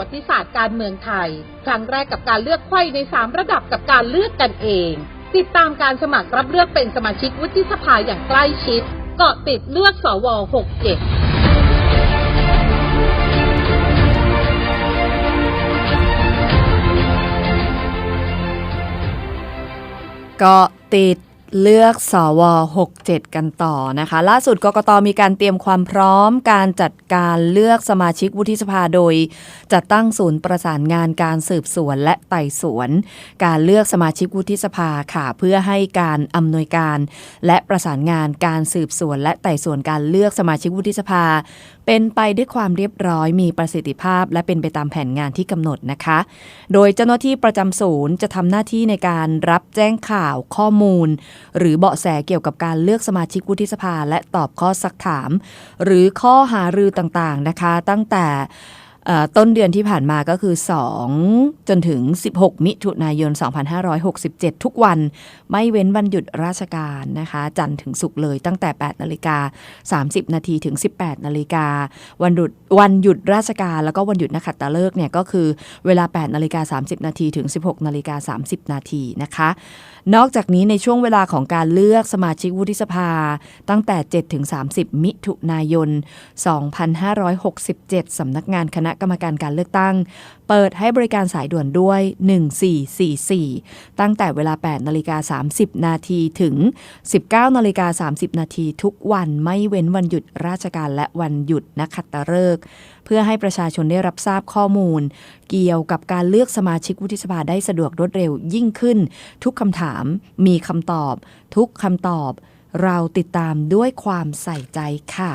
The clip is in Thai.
วัติศาสตร์การเมืองไทย ครั้งแรกกับการเลือกไขว้ใน 3 ระดับกับการเลือกกันเอง ติดตามการสมัครรับเลือกเป็นสมาชิกวุฒิสภาอย่างใกล้ชิด เกาะติดเลือกสว 67ก็ติด เลือกสว67 กันต่อนะคะ ล่าสุดกกตมีการเตรียมความพร้อมการจัดการเลือกสมาชิกวุฒิสภาโดย จัดตั้งศูนย์ประสานงานการสืบสวนและไต่สวน การเลือกสมาชิกวุฒิสภาค่ะ เพื่อให้การอำนวยการ และประสานงานการสืบสวน และไต่สวนการเลือกสมาชิกวุฒิสภา เป็นไปด้วยความเรียบร้อยมีประสิทธิภาพ และเป็นไปตามแผนงานที่กำหนดนะคะ โดยเจ้าหน้าที่ประจำศูนย์จะทำหน้าที่ในการรับแจ้งข่าวข้อมูลหรือเบาะแสเกี่ยวกับการเลือกสมาชิกวุฒิสภา และตอบข้อสักถาม หรือข้อหารือต่างๆนะคะ ตั้งแต่ ต้นเดือนที่ผ่านมาก็คือ 2 จนถึง 16 มิถุนายน 2567 ทุกวันไม่เว้นวันหยุดราชการนะคะ จันทร์ถึงศุกร์เลยตั้งแต่ 8 นาฬิกา 30 นาทีถึง 18 นาฬิกา วันหยุดวันหยุดราชการ แล้วก็วันหยุดนักขัตฤกษ์เนี่ยก็คือเวลา 8 นาฬิกา 30 นาทีถึง 16 นาฬิกา 30 นาทีนะคะ นอกจากนี้ในช่วงเวลาของการเลือกสมาชิกวุฒิสภา ตั้งแต่7ถึง30 มิถุนายน 2567สำนักงานคณะณะกรรมการการเลือกตั้ง เปิดให้บริการสายด่วนด้วย 1444 ตั้งแต่เวลา 8นาฬิกา30 นาทีถึง 19นาฬิกา30 นาทีทุกวันไม่เว้นวันหยุดราชการและวันหยุดนักขัตฤกษ์เพื่อให้ประชาชนได้รับทราบข้อมูล เกี่ยวกับการเลือกสมาชิกวุฒิสภาได้สะดวกรวดเร็วยิ่งขึ้น ทุกคำถามมีคำตอบ ทุกคำตอบ เราติดตามด้วยความใส่ใจค่ะ